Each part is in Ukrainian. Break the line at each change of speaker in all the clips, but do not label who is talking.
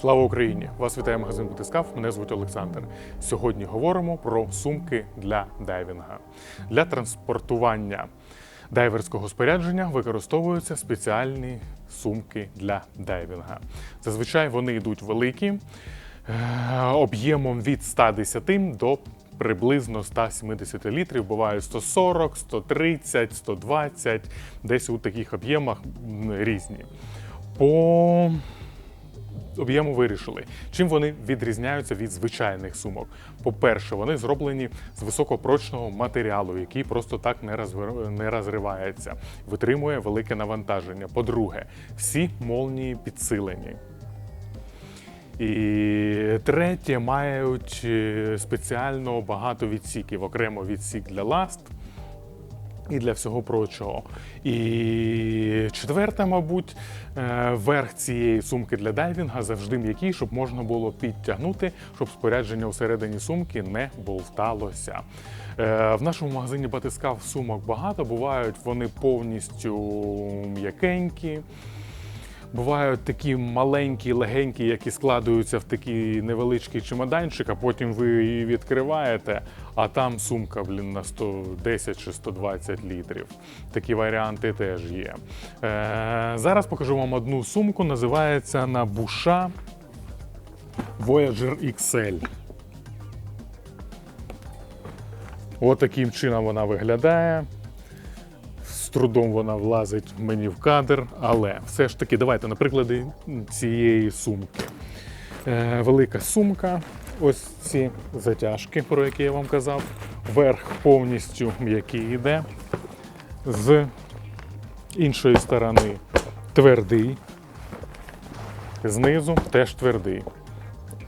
Слава Україні! Вас вітає магазин Бутискаф. Мене звуть Олександр. Сьогодні говоримо про сумки для дайвінга. Для транспортування дайверського спорядження використовуються спеціальні сумки для дайвінга. Зазвичай вони йдуть великі, е, об'ємом від 110 до приблизно 170 літрів. Бувають 140, 130, 120, десь у таких об'ємах різні. По об'єму вирішили. Чим вони відрізняються від звичайних сумок? По-перше, вони зроблені з високопрочного матеріалу, який просто так не, не розривається, витримує велике навантаження. По-друге, всі молнії підсилені. І третє, мають е, спеціально багато відсіків, окремо відсік для ласт і для всього прочого. І четверте, мабуть, е, верх цієї сумки для дайвінга завжди м'який, щоб можна було підтягнути, щоб спорядження всередині сумки не болталося. Е, В нашому магазині батискав сумок багато, бувають вони повністю м'якенькі. Бувають такі маленькі, легенькі, які складуються в такий невеличкий чемоданчик, а потім ви її відкриваєте, а там сумка блін, на 110 чи 120 літрів. Такі варіанти теж є. Е, зараз покажу вам одну сумку, називається на Буша Voyager XL. Отаким чином вона виглядає. Трудом вона влазить мені в кадр, але все ж таки, давайте на прикладі цієї сумки. Е, велика сумка, ось ці затяжки, про які я вам казав. Верх повністю м'який йде. З іншої сторони твердий, знизу теж твердий.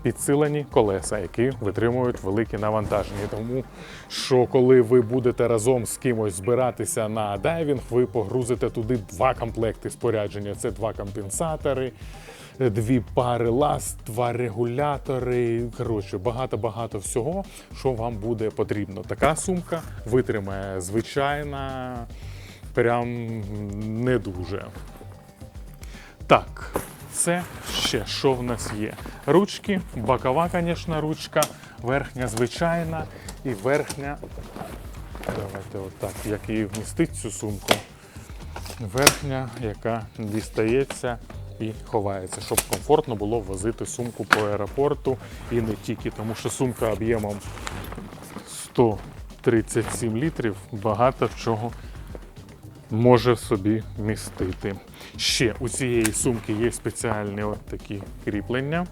Підсилені колеса, які витримують великі навантаження. Тому що коли ви будете разом з кимось збиратися на дайвінг, ви погрузите туди два комплекти спорядження. Це два компенсатори, дві пари ласт, два регулятори. Коротше, багато-багато всього, що вам буде потрібно. Така сумка витримає звичайна, прям не дуже. Так, це ще що в нас є? Ручки, бокова, звісно, ручка, верхня звичайна і верхня. Давайте отак, як її вмістить цю сумку. Верхня, яка дістається і ховається, щоб комфортно було возити сумку по аеропорту і не тільки, тому що сумка об'ємом 137 літрів багато чого може собі містити. Ще у цієї сумки є спеціальні от такі кріплення.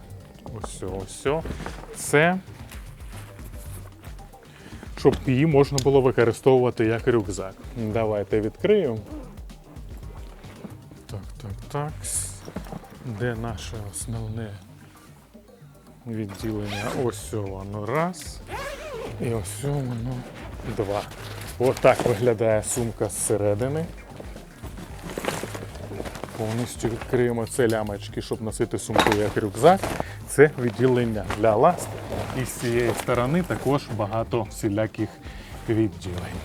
Ось, ось. Це щоб її можна було використовувати як рюкзак. Давайте відкриємо. Так, так, так. Де наше основне відділення? Ось воно раз. І ось воно два. Отак виглядає сумка зсередини. Повністю відкриємо це лямочки, щоб носити сумку як рюкзак. Це відділення для ласт. І з цієї сторони також багато всіляких відділень.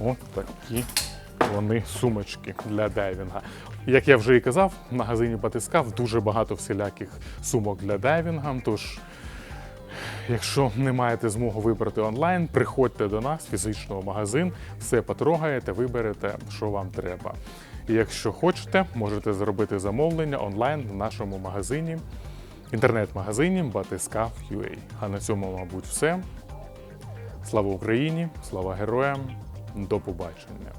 Ось такі вони сумочки для дайвінга. Як я вже і казав, в магазині Батискав дуже багато всіляких сумок для дайвінга. Тож Якщо не маєте змогу вибрати онлайн, приходьте до нас, фізично в магазин, все потрогаєте, виберете, що вам треба. І якщо хочете, можете зробити замовлення онлайн в нашому магазині, інтернет-магазині Batiscaf.ua. А на цьому, мабуть, все. Слава Україні, слава героям, до побачення.